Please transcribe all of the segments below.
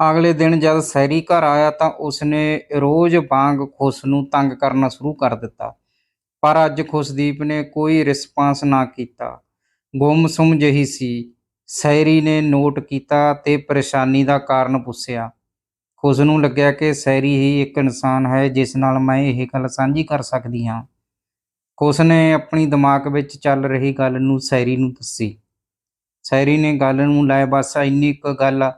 ਅਗਲੇ ਦਿਨ ਜਦ ਸੈਰੀ ਘਰ ਆਇਆ ਤਾਂ ਉਸਨੇ ਰੋਜ਼ ਵਾਂਗ ਖੁਸ਼ ਨੂੰ ਤੰਗ ਕਰਨਾ ਸ਼ੁਰੂ ਕਰ ਦਿੱਤਾ। ਪਰ ਅੱਜ ਖੁਸ਼ਦੀਪ ਨੇ ਕੋਈ ਰਿਸਪਾਂਸ ਨਾ ਕੀਤਾ। ਗੁੰਮਸੁੰਮ ਜਿਹੀ ਸੀ। ਸੈਰੀ ਨੇ ਨੋਟ ਕੀਤਾ ਤੇ ਪਰੇਸ਼ਾਨੀ ਦਾ ਕਾਰਨ ਪੁੱਛਿਆ। ਖੁਸ਼ ਨੂੰ ਲੱਗਿਆ ਕਿ ਸੈਰੀ ਹੀ ਇੱਕ ਇਨਸਾਨ ਹੈ ਜਿਸ ਨਾਲ ਮੈਂ ਇਹ ਗੱਲ ਸਾਂਝੀ ਕਰ ਸਕਦੀ ਹਾਂ। ਖੁਸ਼ ਨੇ ਆਪਣੀ ਦਿਮਾਗ ਵਿੱਚ ਚੱਲ ਰਹੀ ਗੱਲ ਨੂੰ ਸੈਰੀ ਨੂੰ ਦੱਸੀ। ਸੈਰੀ ਨੇ ਗੱਲ ਨੂੰ ਲੈ ਬਸ ਇੰਨੀ ਕੁ ਗੱਲ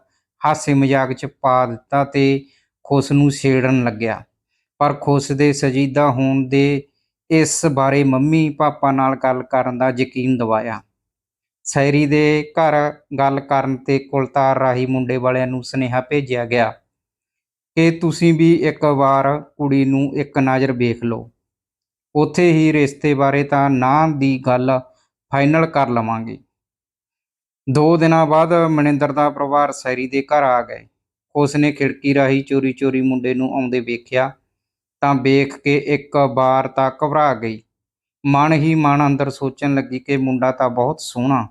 ਹਾਸੇ ਮਜ਼ਾਕ ਚ ਪਾ ਦਿੱਤਾ ਤੇ ਖੁਸ਼ ਨੂੰ ਛੇੜਨ ਲੱਗਿਆ। ਪਰ ਖੁਸ਼ ਦੇ ਸਜੀਦਾ ਹੋਣ ਦੇ ਇਸ ਬਾਰੇ ਮੰਮੀ ਪਾਪਾ ਨਾਲ ਗੱਲ ਕਰਨ ਦਾ ਯਕੀਨ ਦਿਵਾਇਆ। ਸੈਰੀ ਦੇ ਘਰ ਗੱਲ ਕਰਨ ਤੇ ਕੁਲਤਾਰ ਰਾਹੀ ਮੁੰਡੇ ਵਾਲਿਆਂ ਨੂੰ ਸੁਨੇਹਾ ਭੇਜਿਆ ਗਿਆ ਕਿ ਤੁਸੀਂ ਵੀ ਇੱਕ ਵਾਰ ਕੁੜੀ ਨੂੰ ਇੱਕ ਨਜ਼ਰ ਵੇਖ ਲਓ। ਉੱਥੇ ਹੀ ਰਿਸ਼ਤੇ ਬਾਰੇ ਤਾਂ ਨਾਂ ਦੀ ਗੱਲ ਫਾਈਨਲ ਕਰ ਲਵਾਂਗੇ। ਦੋ ਦਿਨਾਂ ਬਾਅਦ ਮਨਿੰਦਰ ਦਾ ਪਰਿਵਾਰ ਸੈਰੀ ਦੇ ਘਰ ਆ ਗਏ। ਉਸ ਨੇ ਖਿੜਕੀ ਰਾਹੀਂ ਚੋਰੀ-ਚੋਰੀ ਮੁੰਡੇ ਨੂੰ ਆਉਂਦੇ ਵੇਖਿਆ ਤਾਂ ਵੇਖ ਕੇ ਇੱਕ ਵਾਰ ਤਾਂ ਘਬਰਾ ਗਈ। ਮਨ ਹੀ ਮਨ ਅੰਦਰ ਸੋਚਣ ਲੱਗੀ ਕਿ ਮੁੰਡਾ ਤਾਂ ਬਹੁਤ ਸੋਹਣਾ।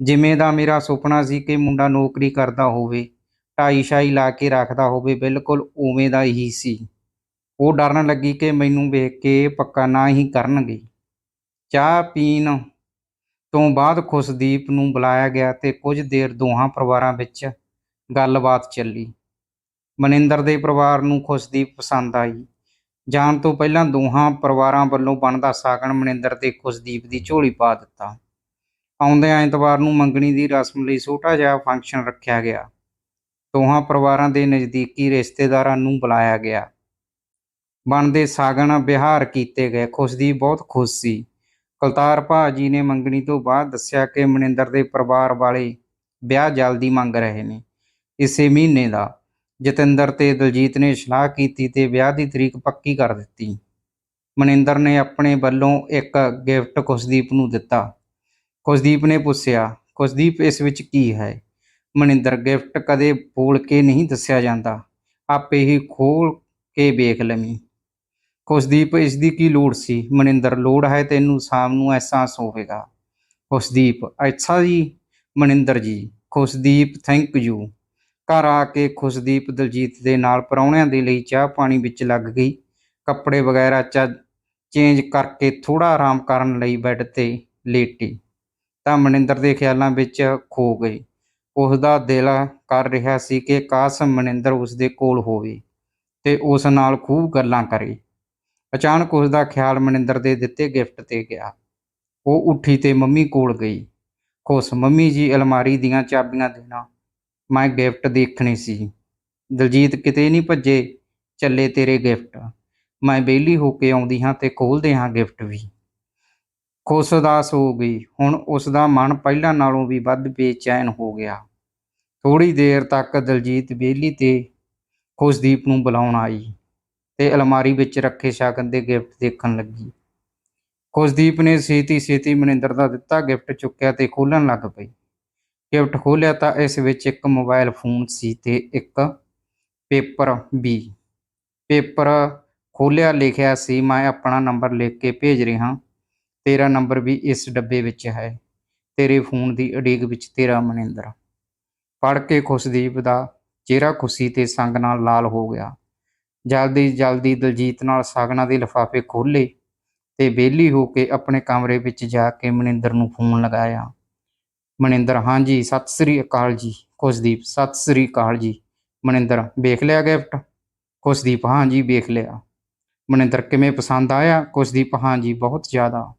ਜਿਵੇਂ ਦਾ ਮੇਰਾ ਸੁਪਨਾ ਸੀ ਕਿ ਮੁੰਡਾ ਨੌਕਰੀ ਕਰਦਾ ਹੋਵੇ ਢਾਈ ਸ਼ਾਈ ਲਾ ਕੇ ਰੱਖਦਾ ਹੋਵੇ, ਬਿਲਕੁਲ ਉਵੇਂ ਦਾ ਹੀ ਸੀ। ਉਹ ਡਰਨ ਲੱਗੀ ਕਿ ਮੈਨੂੰ ਵੇਖ ਕੇ ਪੱਕਾ ਨਾ ਹੀ ਕਰਨਗੇ। ਚਾਹ ਪੀਣ ਤੋਂ ਬਾਅਦ ਖੁਸ਼ਦੀਪ ਨੂੰ ਬੁਲਾਇਆ ਗਿਆ ਤੇ ਕੁਝ ਦੇਰ ਦੋਹਾਂ ਪਰਿਵਾਰਾਂ ਵਿੱਚ ਗੱਲਬਾਤ ਚੱਲੀ। ਮਨਿੰਦਰ ਦੇ ਪਰਿਵਾਰ ਨੂੰ ਖੁਸ਼ਦੀਪ ਪਸੰਦ ਆਈ। ਜਾਣ ਤੋਂ ਪਹਿਲਾਂ ਦੋਹਾਂ ਪਰਿਵਾਰਾਂ ਵੱਲੋਂ ਬਣਦਾ ਸਾਗਣ ਮਨਿੰਦਰ ਤੇ ਖੁਸ਼ਦੀਪ ਦੀ ਝੋਲੀ ਪਾ ਦਿੱਤਾ। ਆਉਂਦੇ ਐਤਵਾਰ ਨੂੰ ਮੰਗਣੀ ਦੀ ਰਸਮ ਲਈ ਛੋਟਾ ਜਿਹਾ ਫੰਕਸ਼ਨ ਰੱਖਿਆ ਗਿਆ। ਦੋਹਾਂ ਪਰਿਵਾਰਾਂ ਦੇ ਨਜ਼ਦੀਕੀ ਰਿਸ਼ਤੇਦਾਰਾਂ ਨੂੰ ਬੁਲਾਇਆ ਗਿਆ। ਬਣਦੇ ਸਾਗਣ ਵਿਹਾਰ ਕੀਤੇ ਗਏ। ਖੁਸ਼ਦੀਪ ਬਹੁਤ ਖੁਸ਼ ਸੀ। ਕੁਲਤਾਰ ਭਾਜੀ ਨੇ ਮੰਗਣੀ ਤੋਂ ਬਾਅਦ ਦੱਸਿਆ ਕਿ ਮਨਿੰਦਰ ਦੇ ਪਰਿਵਾਰ ਵਾਲੇ ਵਿਆਹ ਜਲਦੀ ਮੰਗ ਰਹੇ ਨੇ ਇਸੇ ਮਹੀਨੇ ਦਾ। ਜਤਿੰਦਰ ਤੇ ਦਲਜੀਤ ਨੇ ਸਲਾਹ ਕੀਤੀ ਤੇ ਵਿਆਹ ਦੀ ਤਰੀਕ ਪੱਕੀ ਕਰ ਦਿੱਤੀ। ਮਨਿੰਦਰ ਨੇ ਆਪਣੇ ਵੱਲੋਂ ਇੱਕ ਗਿਫਟ ਕੁਸ਼ਦੀਪ ਨੂੰ ਦਿੱਤਾ। ਕੁਸ਼ਦੀਪ ਨੇ ਪੁੱਛਿਆ ਕੁਸ਼ਦੀਪ ਇਸ ਵਿੱਚ ਕੀ ਹੈ? ਮਨਿੰਦਰ ਗਿਫਟ ਕਦੇ ਬੋਲ ਕੇ ਨਹੀਂ ਦੱਸਿਆ ਜਾਂਦਾ। ਆਪੇ ਹੀ ਖੋਲ ਕੇ ਵੇਖ ਲਵੀਂ। ਖੁਸ਼ਦੀਪ ਇਸ ਦੀ ਕੀ ਲੋੜ ਸੀ? ਮਨਿੰਦਰ, ਲੋੜ ਹੈ ਤੈਨੂੰ ਸ਼ਾਮ ਨੂੰ ਅਹਿਸਾਸ ਹੋਵੇਗਾ। ਖੁਸ਼ਦੀਪ ਅੱਛਾ ਜੀ। ਮਨਿੰਦਰ ਜੀ ਖੁਸ਼ਦੀਪ ਥੈਂਕ ਯੂ ਘਰ ਆ ਕੇ ਖੁਸ਼ਦੀਪ ਦਲਜੀਤ ਦੇ ਨਾਲ ਪਰੌਣਿਆਂ ਦੇ ਲਈ ਚਾਹ ਪਾਣੀ ਵਿੱਚ ਲੱਗ ਗਈ। ਕੱਪੜੇ ਵਗੈਰਾ ਚ ਚੇਂਜ ਕਰਕੇ ਥੋੜਾ ਆਰਾਮ ਕਰਨ ਲਈ ਬੈੱਡ ਤੇ ਲੇਟੀ। ਤਾਂ ਮਨਿੰਦਰ ਦੇ ਖਿਆਲਾਂ ਵਿੱਚ ਖੋ ਗਈ। ਉਸ ਦਾ ਦਿਲ ਕਰ ਰਿਹਾ ਸੀ ਕਿ ਕਾਸ਼ ਮਨਿੰਦਰ ਉਸ ਦੇ ਕੋਲ ਹੋਵੇ ਤੇ ਉਸ ਨਾਲ ਖੂਬ ਗੱਲਾਂ ਕਰੇ। ਅਚਾਨਕ ਉਸ ਦਾ ਖਿਆਲ ਮਨਿੰਦਰ ਦੇ ਦਿੱਤੇ ਗਿਫਟ ਤੇ ਗਿਆ। ਉਹ ਉੱਠੀ ਤੇ ਮੰਮੀ ਕੋਲ ਗਈ। ਖੁਸ਼, ਮੰਮੀ ਜੀ, ਅਲਮਾਰੀ ਦੀਆਂ ਚਾਬੀਆਂ ਦੇਣਾ। ਮੈਂ ਗਿਫਟ ਦੇਖਣੀ ਸੀ। ਦਲਜੀਤ, ਕਿਤੇ ਨਹੀਂ ਭੱਜੇ? ਚੱਲੇ ਤੇਰੇ ਗਿਫਟ। ਮੈਂ ਬੇਲੀ ਹੋ ਕੇ ਆਉਂਦੀ ਹਾਂ ਤੇ ਖੋਲਦੇ ਹਾਂ ਗਿਫਟ ਵੀ। ਖੁਸ਼ ਉਦਾਸ ਹੋ ਗਈ। ਹੁਣ ਉਸ ਦਾ ਮਨ ਪਹਿਲਾਂ ਨਾਲੋਂ ਵੀ ਵੱਧ ਬੇਚੈਨ ਹੋ ਗਿਆ। ਥੋੜੀ ਦੇਰ ਤੱਕ ਦਲਜੀਤ ਬੇਲੀ ਤੇ ਖੁਸ਼ਦੀਪ ਨੂੰ ਬੁਲਾਉਣ ਆਈ। ਤੇ ਅਲਮਾਰੀ ਵਿੱਚ ਰੱਖੇ ਸ਼ਗਨ ਦੇ ਗਿਫਟ ਦੇਖਣ ਲੱਗੀ। ਖੁਸ਼ਦੀਪ ਨੇ ਛੇਤੀ ਛੇਤੀ ਮਨਿੰਦਰ ਦਾ ਦਿੱਤਾ ਗਿਫਟ ਚੁੱਕਿਆ ਤੇ ਖੋਲਣ ਲੱਗ ਪਈ। ਗਿਫਟ ਖੋਲਿਆ ਤਾਂ ਇਸ ਵਿੱਚ ਇੱਕ ਮੋਬਾਈਲ ਫੋਨ ਸੀ ਤੇ ਇੱਕ ਪੇਪਰ ਵੀ। ਪੇਪਰ ਖੋਲਿਆ ਲਿਖਿਆ ਸੀ, ਮੈਂ ਆਪਣਾ ਨੰਬਰ ਲਿਖ ਕੇ ਭੇਜ ਰਿਹਾ। ਤੇਰਾ ਨੰਬਰ ਵੀ ਇਸ ਡੱਬੇ ਵਿੱਚ ਹੈ। ਤੇਰੇ ਫੋਨ ਦੀ ਉਡੀਕ ਵਿੱਚ ਤੇਰਾ ਮਨਿੰਦਰ। ਪੜ੍ਹ ਕੇ ਖੁਸ਼ਦੀਪ ਦਾ ਚਿਹਰਾ ਖੁਸ਼ੀ ਤੇ ਸੰਗ ਨਾਲ ਲਾਲ ਹੋ ਗਿਆ। ਜਲਦੀ ਜਲਦੀ ਦਲਜੀਤ ਨਾਲ ਸਾਗਣਾ ਦੇ ਲਿਫਾਫੇ ਖੋਲੇ ਤੇ ਬੇਲੀ ਹੋ ਕੇ ਆਪਣੇ ਕਮਰੇ ਵਿੱਚ ਜਾ ਕੇ ਮਨਿੰਦਰ ਨੂੰ ਫੋਨ ਲਗਾਇਆ। ਮਨਿੰਦਰ ਹਾਂਜੀ ਸਤਿ ਸ੍ਰੀ ਅਕਾਲ ਜੀ। ਖੁਸ਼ਦੀਪ ਸਤਿ ਸ੍ਰੀ ਅਕਾਲ ਜੀ। ਮਨਿੰਦਰ, ਵੇਖ ਲਿਆ ਗਿਫਟ? ਖੁਸ਼ਦੀਪ ਹਾਂਜੀ ਵੇਖ ਲਿਆ। ਮਨਿੰਦਰ, ਕਿਵੇਂ ਪਸੰਦ ਆਇਆ? ਖੁਸ਼ਦੀਪ ਹਾਂਜੀ ਬਹੁਤ ਜ਼ਿਆਦਾ।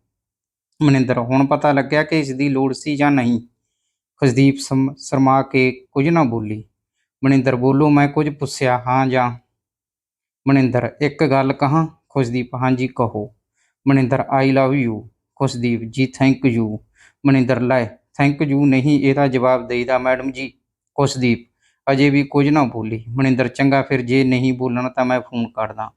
ਮਨਿੰਦਰ, ਹੁਣ ਪਤਾ ਲੱਗਿਆ ਕਿ ਇਸ ਦੀ ਲੋੜ ਸੀ ਜਾਂ ਨਹੀਂ? ਖੁਸ਼ਦੀਪ ਸਮ- ਸ਼ਰਮਾ ਕੇ, ਕੁਝ ਨਾ ਬੋਲੀ। ਮਨਿੰਦਰ, ਬੋਲੋ, ਮੈਂ ਕੁਝ ਪੁੱਛਿਆ, ਹਾਂ ਜਾਂ ਮਨਿੰਦਰ, ਇੱਕ ਗੱਲ ਕਹਾਂ? ਖੁਸ਼ਦੀਪ, ਹਾਂਜੀ, ਕਹੋ। Maninder I love you Khushdeep, ji thank you Maninder, ਲੈ ਥੈਂਕ ਯੂ ਨਹੀਂ, ਇਹਦਾ ਜਵਾਬ ਦੇਈਦਾ ਮੈਡਮ ਜੀ। ਖੁਸ਼ਦੀਪ, ਅਜੇ ਵੀ ਕੁਝ ਨਾ ਬੋਲੀ। ਮਨਿੰਦਰ, ਚੰਗਾ, ਫਿਰ ਜੇ ਨਹੀਂ ਬੋਲਣਾ ਤਾਂ ਮੈਂ ਫੋਨ ਕਰਦਾ।